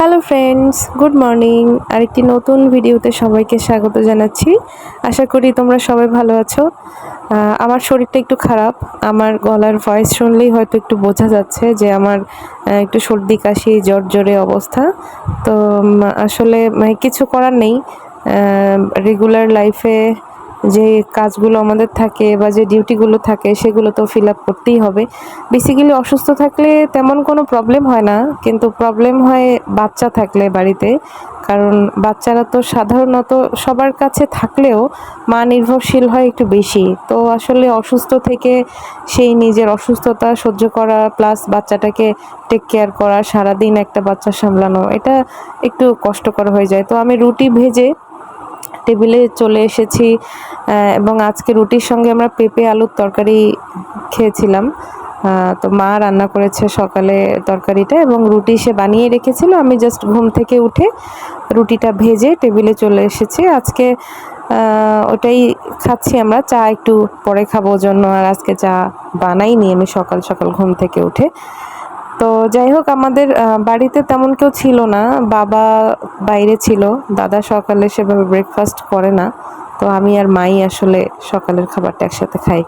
Hello friends good morning আরেকটি নতুন ভিডিওতে সবাইকে স্বাগত জানাচ্ছি। আশা করি তোমরা সবাই ভালো আছো। আমার শরীরটা একটু খারাপ। আমার গলার ভয়েস শুনলেই হয়তো একটু বোঝা যাচ্ছে যে আমার একটু সর্দি, কাশি, জ্বর, জ্বরে অবস্থা। তো আসলে মানে কিছু করার নেই। রেগুলার লাইফে যে কাজগুলো আমাদের থাকে বা যে ডিউটিগুলো থাকে সেগুলো তো ফিল আপ করতেই হবে। বেসিক্যালি অসুস্থ থাকলে তেমন কোনো প্রবলেম হয় না, কিন্তু প্রবলেম হয় বাচ্চা থাকলে বাড়িতে। কারণ বাচ্চারা তো সাধারণত সবার কাছে থাকলেও মা নির্ভরশীল হয় একটু বেশি। তো আসলে অসুস্থ থেকে সেই নিজের অসুস্থতা সহ্য করা প্লাস বাচ্চাটাকে টেক কেয়ার করা, সারাদিন একটা বাচ্চা সামলানো, এটা একটু কষ্টকর হয়ে যায়। তো আমি রুটি ভেজে টেবিলে চলে এসেছি এবং আজকে রুটির সঙ্গে আমরা পেঁপে আলুর তরকারি খেয়েছিলাম। তো মা রান্না করেছে সকালে তরকারিটা এবং রুটি সে বানিয়ে রেখেছিল। আমি জাস্ট ঘুম থেকে উঠে রুটিটা ভেজে টেবিলে চলে এসেছি। আজকে ওটাই খাচ্ছি আমরা। চা একটু পরে খাব জন্য। আর আজকে চা বানাইনি আমি সকাল সকাল ঘুম থেকে উঠে। তো যাই হোক, আমাদের বাড়িতে তেমন কেউ ছিল না। বাবা বাইরে ছিল। দাদা সকালে সেভাবে ব্রেকফাস্ট করে না। তো আমি আর মাই আসলে সকালের খাবারটা একসাথে খাই।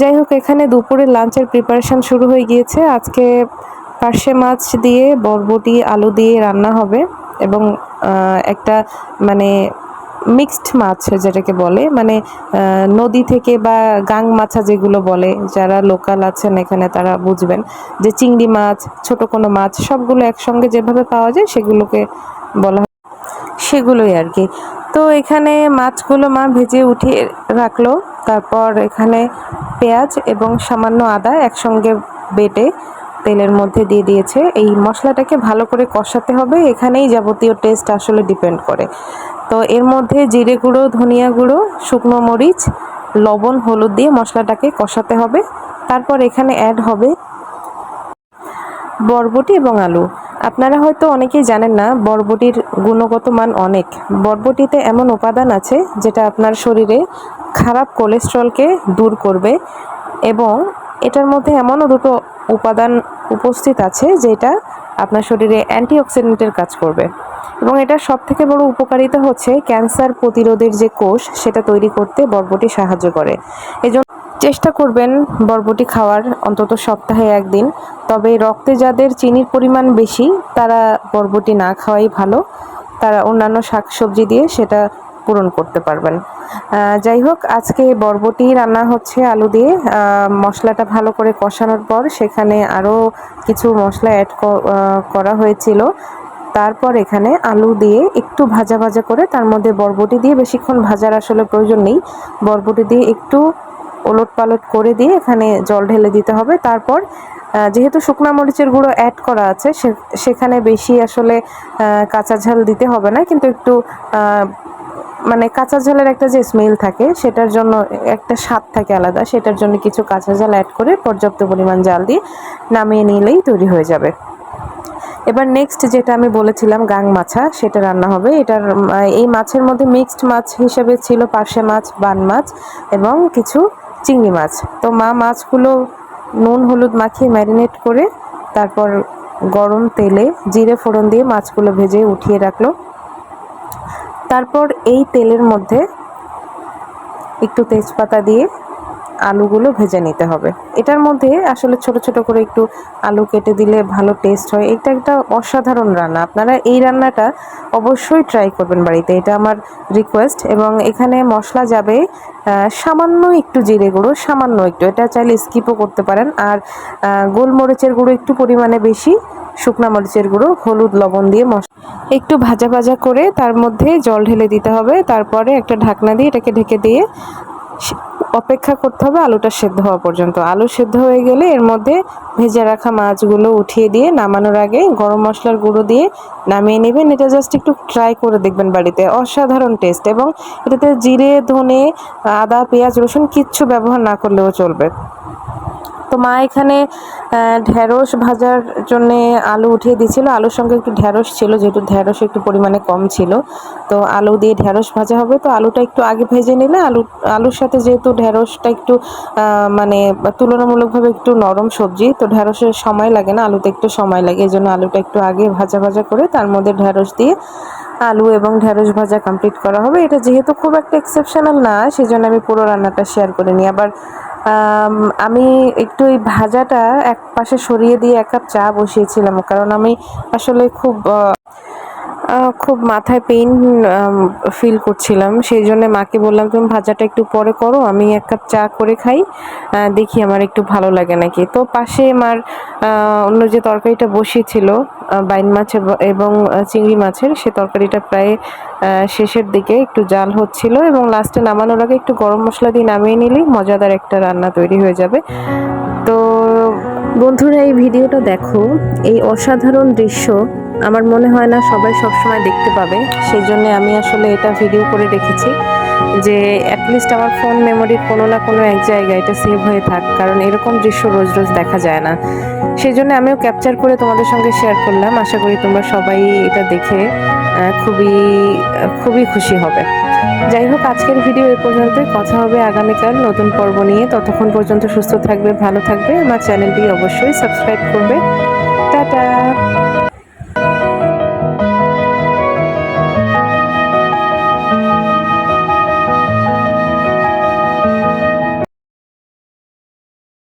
যাই হোক, এখানে দুপুরে লাঞ্চের প্রিপারেশন শুরু হয়ে গিয়েছে। আজকে পার্শে মাছ দিয়ে, বরবটি, আলু দিয়ে রান্না হবে এবং একটা মানে মিক্সড মাছ যেটাকে বলে মানে নদী থেকে বা গাং মাছা যেগুলো বলে, যারা লোকাল আছেন এখানে তারা বুঝবেন যে চিংড়ি মাছ, ছোট কোনো মাছ, সবগুলো একসঙ্গে যেভাবে পাওয়া যায় সেগুলোকে বলা হয়। সেগুলোই আর কি। তো এখানে মাছগুলো মা ভেজে উঠিয়ে রাখল, তারপর এখানে পেঁয়াজ এবং সামান্য আদা একসঙ্গে বেটে তেলের মধ্যে দিয়ে দিয়েছে। এই মশলাটাকে ভালো করে কষাতে হবে, এখানেই যাবতীয় টেস্ট আসলে ডিপেন্ড করে। তো এর মধ্যে জিরে গুঁড়ো, ধনিয়া গুঁড়ো, শুকনো মরিচ, লবণ, হলুদ দিয়ে মশলাটাকে কষাতে হবে। তারপর এখানে অ্যাড হবে বরবটি এবং আলু। আপনারা হয়তো অনেকেই জানেন না, বরবটির গুণগত মান অনেক। বরবটিতে এমন উপাদান আছে যেটা আপনার শরীরে খারাপ কোলেস্ট্রলকে দূর করবে এবং এটার মধ্যে এমনও দুটো উপাদান উপস্থিত আছে যেটা আপনার শরীরে অ্যান্টিঅক্সিডেন্টের কাজ করবে। এবং এটার সব থেকে বড় উপকারিতা হচ্ছে ক্যান্সার প্রতিরোধের যে কোষ, সেটা তৈরি করতে বরবটি সাহায্য করে। এজন্য চেষ্টা করবেন বরবটি খাওয়ার অন্তত সপ্তাহে একদিন। তবে রক্তে যাদের চিনির পরিমাণ বেশি, তারা বরবটি না খাওয়াই ভালো। তারা অন্যান্য শাকসবজি দিয়ে সেটা পূরণ করতে পারবেন। যাই হোক, আজকে বরবটি রান্না হচ্ছে আলু দিয়ে। মশলাটা ভালো করে কষানোর পর সেখানে আরও কিছু মশলা অ্যাড করা হয়েছিল। তারপর এখানে আলু দিয়ে একটু ভাজা ভাজা করে তার মধ্যে বরবটি দিয়ে বেশিক্ষণ ভাজার আসলে প্রয়োজন নেই। বরবটি দিয়ে একটু ওলট পালট করে দিয়ে এখানে জল ঢেলে দিতে হবে। তারপর যেহেতু শুকনা মরিচের গুঁড়ো অ্যাড করা আছে সেখানে বেশি আসলে কাঁচা ঝাল দিতে হবে না। কিন্তু একটু মানে কাঁচা ঝালের একটা যে স্মেল থাকে, সেটার জন্য একটা স্বাদ থাকে আলাদা। সেটার জন্য কিছু কাঁচা ঝাল অ্যাড করে পর্যাপ্ত পরিমাণ জাল দিয়ে নামিয়ে নিলেই তৈরি হয়ে যাবে। এবার নেক্সট যেটা আমি বলেছিলাম, গাং মাছা, সেটা রান্না হবে। এটার, এই মাছের মধ্যে মিক্সড মাছ হিসেবে ছিল পার্শে মাছ, বান মাছ এবং কিছু চিংড়ি মাছ। তো মা মাছগুলো নুন, হলুদ মাখিয়ে ম্যারিনেট করে তারপর গরম তেলে জিরে ফোড়ন দিয়ে মাছগুলো ভেজে উঠিয়ে রাখল। তারপর এই তেলের মধ্যে একটু তেজপাতা দিয়ে আলুগুলো ভেজে নিতে হবে। এটার মধ্যে আসলে ছোট ছোট করে একটু আলু কেটে দিলে ভালো টেস্ট হয়। এটা একটা অসাধারণ রান্না। আপনারা এই রান্নাটা অবশ্যই ট্রাই করবেন বাড়িতে। এটা আমার রিকোয়েস্ট এবং এখানে মশলা যাবে সামান্য একটু জিরে গুঁড়ো, সামান্য একটু। এটা চাইলে স্কিপও করতে পারেন। আর গোলমরিচের গুঁড়ো একটু পরিমাণে বেশি, শুকনা মরিচের গুঁড়ো, হলুদ, লবণ দিয়ে মশলা একটু ভাজা ভাজা করে তার মধ্যে জল ঢেলে দিতে হবে। তারপরে একটা ঢাকনা দিয়ে এটাকে ঢেকে দিয়ে অপেক্ষা করতে হবে আলুটা সেদ্ধ হওয়া পর্যন্ত। আলু সেদ্ধ হয়ে গেলে এর মধ্যে ভেজে রাখা মাছগুলো উঠিয়ে দিয়ে নামানোর আগে গরম মশলার গুঁড়ো দিয়ে নামিয়ে নেবেন। এটা জাস্ট একটু ট্রাই করে দেখবেন বাড়িতে। অসাধারণ টেস্ট এবং এটাতে জিরে, ধনে, আদা, পেঁয়াজ, রসুন কিচ্ছু ব্যবহার না করলেও চলবে। তো মা এখানে ঢেঁড়স ভাজার জন্য আলু উঠিয়ে দিয়েছিল। আলুর সঙ্গে একটু ঢেঁড়স ছিল, যেহেতু ঢেঁড়স একটু পরিমাণে কম ছিল। তো আলু দিয়ে ঢেঁড়স ভাজা হবে। তো আলুটা একটু আগে ভেজে নিলে আলু, আলুর সাথে যেহেতু ঢেঁড়সটা একটু মানে তুলনামূলকভাবে একটু নরম সবজি, তো ঢেঁড়সের সময় লাগে না, আলুতে একটু সময় লাগে। এই জন্য আলুটা একটু আগে ভাজা ভাজা করে তার মধ্যে ঢেঁড়স দিয়ে আলু এবং ঢেঁড়স ভাজা কমপ্লিট করা হবে। এটা যেহেতু খুব একটা এক্সেপশনাল না, সেজন্য আমি পুরো রান্নাটা শেয়ার করে নিই। আবার আম, একটু ওই ভাজাটা এক পাশে সরিয়ে দিয়ে এক কাপ চা বসিয়েছিলাম কারণ আমি আসলে খুব খুব মাথায় পেইন ফিল করছিলাম। সেই জন্য মাকে বললাম, তুমি ভাজাটা একটু পরে করো, আমি এক কাপ চা করে খাই দেখি আমার একটু ভালো লাগে নাকি। তো পাশে আমার অন্য যে তরকারিটা বসিয়েছিল বাইন মাছ এবং চিংড়ি মাছের, সে তরকারিটা প্রায় শেষের দিকে একটু জাল হচ্ছিল এবং লাস্টে নামানোর আগে একটু গরম মশলা দিয়ে নামিয়ে নিলেই মজাদার একটা রান্না তৈরি হয়ে যাবে। তো বন্ধুরা, এই ভিডিওটা দেখো, এই অসাধারণ দৃশ্য আমার মনে হয় না সবাই সবসময় দেখতে পাবে। সেই জন্য আমি আসলে এটা ভিডিও করে রেখেছি যে অ্যাটলিস্ট আমার ফোন মেমোরির কোনো না কোনো এক জায়গায় এটা সেভ হয়ে থাক, কারণ এরকম দৃশ্য রোজ রোজ দেখা যায় না। সেই জন্য আমিও ক্যাপচার করে তোমাদের সঙ্গে শেয়ার করলাম। আশা করি তোমরা সবাই এটা দেখে খুবই খুবই খুশি হবে। যাই হোক, আজকের ভিডিও এই পর্যন্তই। কথা হবে আগামীকাল নতুন পর্ব নিয়ে। ততক্ষণ পর্যন্ত সুস্থ থাকবে, ভালো থাকবে। আমার চ্যানেলটি অবশ্যই সাবস্ক্রাইব করবে। টাটা!